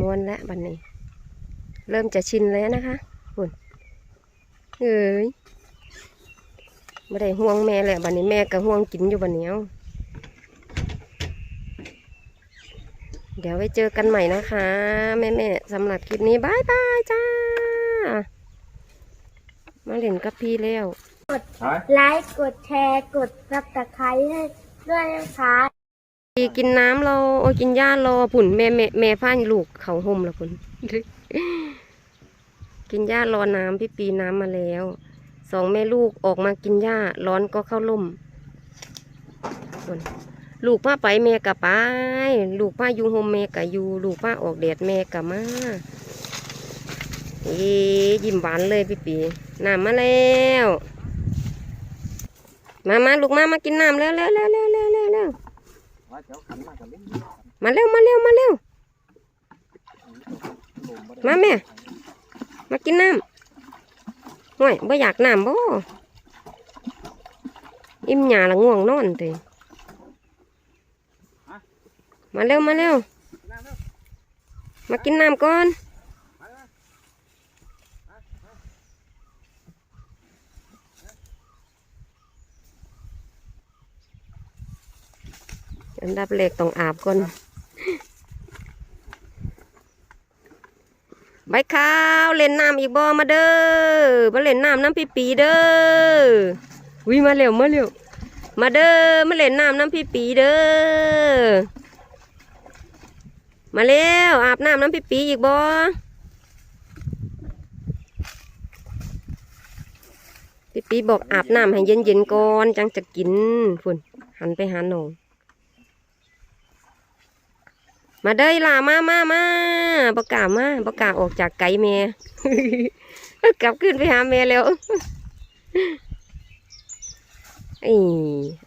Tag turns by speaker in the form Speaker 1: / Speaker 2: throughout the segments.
Speaker 1: ม้วนแล้วบันนี้ เริ่มจะชินแล้วนะคะคุณเอ้ยไม่ได้ห่วงแม่แหละบันนี้แม่ก็ห่วงกินอยู่บันนี้เอาเดี๋ยวไว้เจอกันใหม่นะคะแม่แม่ๆสำหรับคลิปนี้บายบายจ้า มาเล่นกับพี่แล้ว กด
Speaker 2: ไลค์กดแชร์กดซับสไครต์ให้ด้วยนะคะ
Speaker 1: กินน้ำเราโอ้กินหญ้ารอผุ่นแม่แม่แม่พาลูกเขาห่มละผุ่นกินหญ้ารอน้ำพี่ปีน้ำมาแล้วสองแม่ลูกออกมากินหญ้าร้อนก็เข้าร่มพุ่นลูกป้าไปแม่กับไป ลูกป้าอยู่โฮมแม่กับอยู่ลูกป้าออกแดดแม่กับมาเอ๊ยิ้มหวานเลยพี่ปีน้ำมาแล้ว มามาลูกมามากินน้ำแล้วแล้วแล้วแล้วแล้วแล้ว
Speaker 3: มาเร็
Speaker 1: วมาเร็วมาเร็วมาแม่ มากินน้ำห่วยบ่อยากน้ำบ่อิ่มหยาละง่วงนอนเตยมาเร็วมาเร็วมากินน้ำก่อน อันดับแรกต้องอาบก่อนใบข้าวเล่นน้ำอีกบ่มาเด้อมาเล่นน้ำน้ำพี่ปีเด้อวิมาเร็วมาเร็วมาเด้อมาเล่นน้ำน้ำพี่ปีเด้อมาเร็วอาบน้ำน้ำพี่ปีอีกบ่พี่ปีบอกอาบน้ำให้เย็นๆก่อนจังจะกินฝุ่นหันไปหาหนอง มาเด้อล่ะมามามาบกล้ามาบกล้าออกจากไก่แม่กลับขึ้นไปหาแม่แล้วไอ้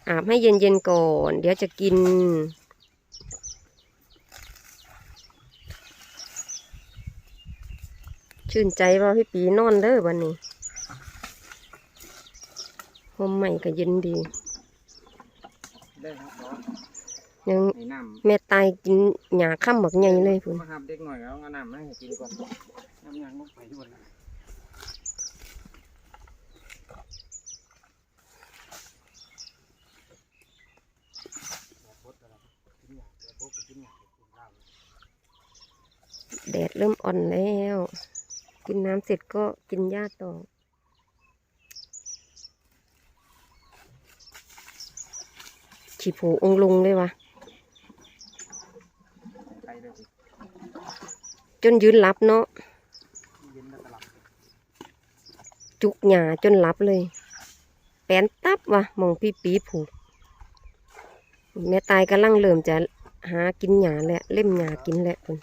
Speaker 1: อาบให้เย็นๆก่อน เดี๋ยวจะกิน ชื่นใจว่าพี่ปีนอนเด้อวันนี้หอมใหม่ก็เย็นดี
Speaker 3: ได้ครับ
Speaker 1: ยัง
Speaker 3: ในน้
Speaker 1: แม่ตายกินหยาข้ามบักใหญ่เลยพุ่นำ
Speaker 3: มาหาเด็กหน่อยแล้วเอาน้ำมาให้กินก่อนน้ำยางลงไปด้วยนะกินหยาแต่พวกกินหยากินเหล้า
Speaker 1: แดดเริ่มอ่อนแล้ว กินน้ำเสร็จก็กินหญ้าต่อฉีผูองค์ลงเลยวะ
Speaker 3: ไป เลยสิ
Speaker 1: จนยืนหลับเนาะ
Speaker 3: ย็นแล้วก็หลับ
Speaker 1: จุกหญ้าจนหลับเลย แปนตับวะมองพี่ปีผูกแม่ตายกำลังเริ่มจะหากินหญ้าแหละเล่มหญ้ากินแหละพุ่น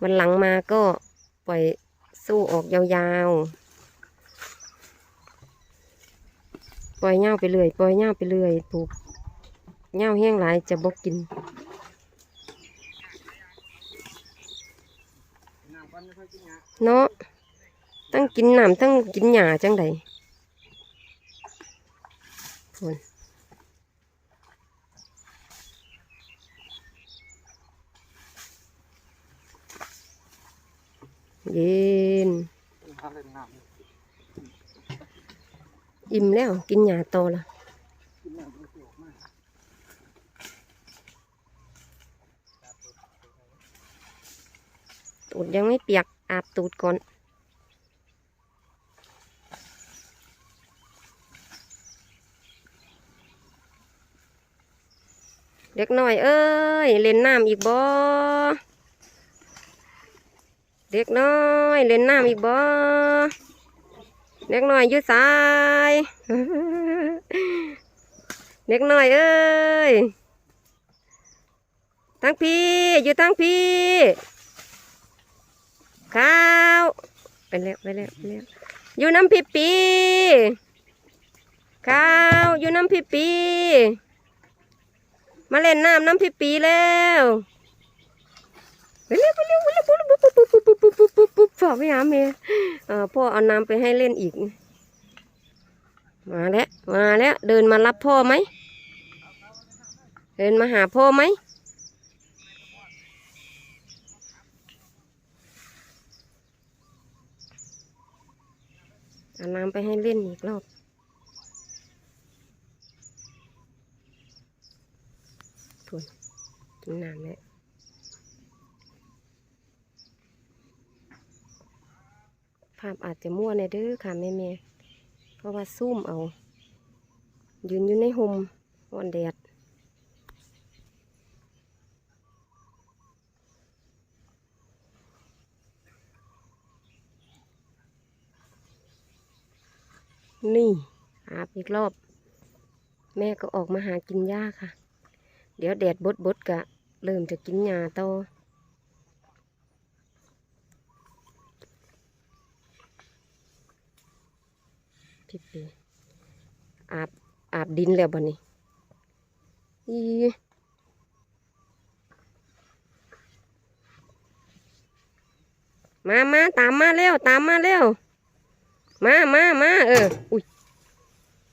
Speaker 1: วันหลังมาก็ปล่อยสู้ออกยาวๆ ปล่อยเง่าไปเรื่อย ปล่อยเง่าไปเรื่อยผูก เง่าแห้งหลายจะบอกกิน
Speaker 3: น้ำก้อนไม่ค่อยกินหยา
Speaker 1: เนาะตั้งกินน้ำตั้งกินหญ้าจังใดพุ่นเย็น
Speaker 3: ข้าวเล่นน้ำ
Speaker 1: อิ่มแล้วกินหญ้าโตละ
Speaker 3: กินน้ำมันจะออกมา
Speaker 1: ตูดยังไม่เปียกอาบตูดก่อน เด็กหน่อย เอ้ย เล่นน้ำอีกบ่เด็กน้อยเล่นน้ำอีกบ่เด็กน้อยยู่สายเด็กน้อยเอ้ยทั้งพี่อยู่ทั้งพี่ ข้าวไปแล้วไปแล้วไปแล้วอยู่น้ำพี่ปีข้าวอยู่น้ำพี่ปี มาเล่นน้ำน้ำพี่ปีแล้วไปเร็วไปเร็วไปเร็วปุ๊บปุ๊บปุ๊บปุ๊บปุ๊บปุ๊บปุ๊บปุ๊บฝากไปหาเมย์เออพ่อเอาน้ำไปให้เล่นอีก มาแล้วมาแล้วเดินมารับพ่อไหมเดินมาหาพ่อไหม เอาน้ำไปให้เล่นอีกรอบทุนกินน้ำแล้วภาพอาจจะมั่วในเด้อค่ะแม่แม่ๆเพราะว่าซูมเอา ยืนอยู่ในห่มวันแดด นี่อาบอีกรอบ แม่ก็ออกมาหากินหญ้าค่ะ เดี๋ยวแดดบดบดๆกะเริ่มจะกินหญ้าโตพี่ปีอาบอาบดินแล้วบ่นี่อีมามาตามมาเร็ว ตามมาเร็ว มามามาเออ อุ้ย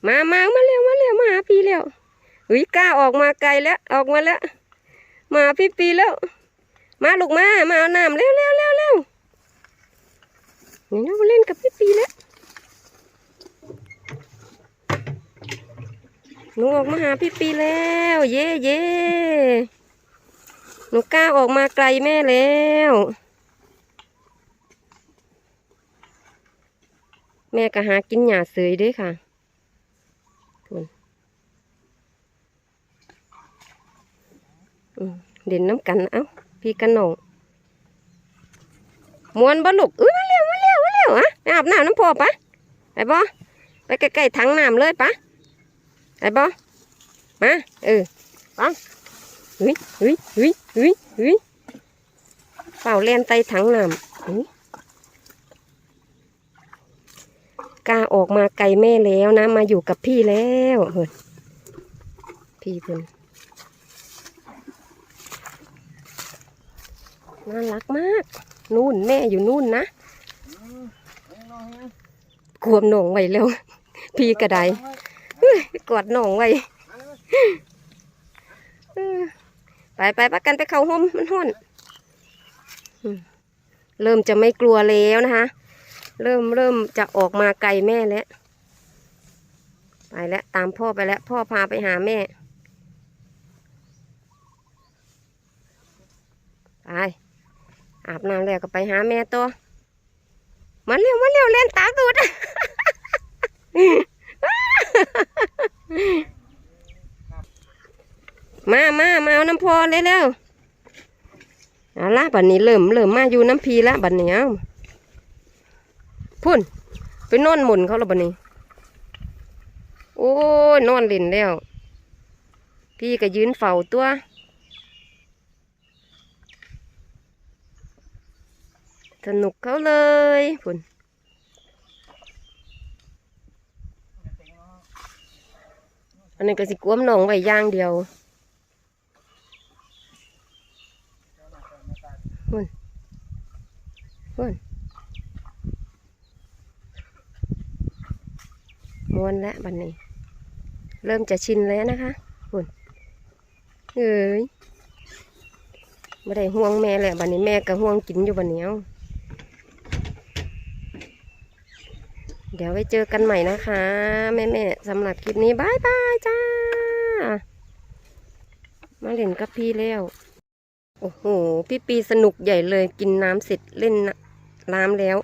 Speaker 1: มามามาเร็วมาเร็วมาหาพี่แล้วอุ้ยกล้าออกมาไกลแล้ว ออกมาแล้วมาหาพี่ปีแล้ว มาลูกมา มาเอาน้ำเร็วเร็วเร็วเร็วนี่เราเล่นกับพี่ปีแล้วหนูออกมาหาพี่ปีแล้ว เย่เย่หนูกล้าออกมาไกลแม่แล้ว แม่ก็หากินหญ้าเสยด้วยค่ะทุนอืมเด่นน้ำกันเอ้าพี่กันน้องมวนบลูกเอ้ยมาเร็วมาเร็วมาเร็วอะไปอาบน้ำน้ำพอปะไปบ่ไปใกล้ๆถังน้ำเลยปะไปบ่มาเออปะเฮ้ยเฮ้ยเฮ้ยเฮ้ยเฮ้ยเป่าแลนไตถังน้ำเฮ้ย กล้าออกมาไกลแม่แล้วนะ มาอยู่กับพี่แล้วเฮ้ยพี่เพิ่นน่ารักมาก นู่นแม่อยู่นู่นนะกวมหนองไว้แล้วพี่กระไดกอดหนองไว้ไปไปปักกันไปเข้าห้องมันห้อน เริ่มจะไม่กลัวแล้วนะคะ เริ่มเริ่มจะออกมาไกลแม่แล้ว ไปแล้วตามพ่อไปแล้ว พ่อพาไปหาแม่ ไป อาบน้ำแล้วก็ไปหาแม่ตัวมาเร็วมาเร็วเล่นตาตูดมามามาเอาน้ำพอเลยเร็วเอาละบัดนี้เริ่มเริ่มมาอยู่น้ำพีแล้วบัดนี้เอา พุ่นไปนอนหมุนเขาและบันนี้ โอ้ยนอนเล่นแล้ว พี่ก็ยืนเฝ้าตัวสนุกเขาเลยพุ่นอันนี้ก็สิกวมหนองไว้ย่างเดียวพุ่นพุ่น ม้วนแล้วบันนี้ เริ่มจะชินแล้วนะคะคุนเอ้ยไม่ได้ห่วงแม่แหละบันนี้แม่ก็ห่วงกินอยู่บันนี้เอาเดี๋ยวไว้เจอกันใหม่นะคะ แม่แม่ๆสำหรับคลิปนี้บายบายจ้า มาเล่นกับพี่แล้ว โอ้โห พี่ปีสนุกใหญ่เลยกินน้ำเสร็จเล่นน้ำแล้ว